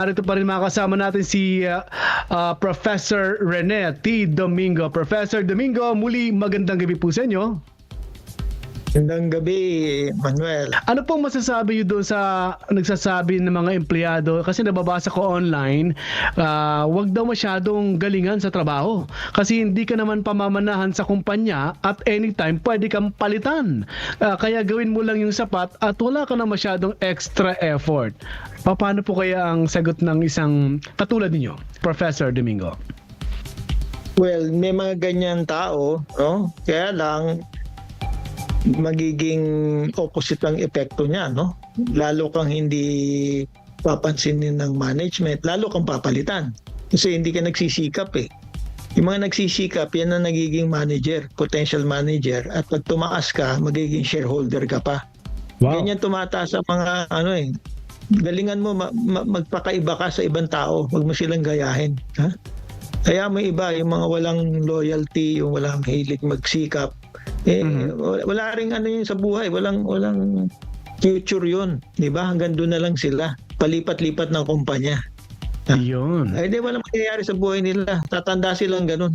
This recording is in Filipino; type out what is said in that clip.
Narito pa rin makasama natin si uh, uh, Professor Rene T. Domingo. Professor Domingo, muli magandang gabi po sa inyo. Magandang gabi, Manuel. Ano pong masasabi niyo doon sa nagsasabi ng mga empleyado? Kasi nababasa ko online, ah, wag daw masyadong galingan sa trabaho. Kasi hindi ka naman pamamanahan sa kumpanya at anytime pwede kang palitan. Ah, kaya gawin mo lang yung sapat at wala ka na masyadong extra effort. Pa- Paano po kaya ang sagot ng isang katulad ninyo, Professor Domingo? Well, may mga ganyan tao, no? Kaya lang magiging opposite ang epekto niya, no? Lalo kang hindi papansinin ng management, lalo kang papalitan. Kasi hindi ka nagsisikap eh. Yung mga nagsisikap, yan ang nagiging manager, potential manager. At pag tumaas ka, magiging shareholder ka pa. Ganyan tumataas sa mga ano eh. Galingan mo ma- ma- magpakaiba ka sa ibang tao, wag mo silang gayahin, ha? Kaya may iba, yung mga walang loyalty, yung walang hilig magsikap. Eh, Mhm. wala, ring ano yun sa buhay, walang walang future yun, 'di ba? Hanggang doon na lang sila, palipat-lipat ng kumpanya. Yun. Eh di walang mangyayari sa buhay nila. Tatanda silang ganun.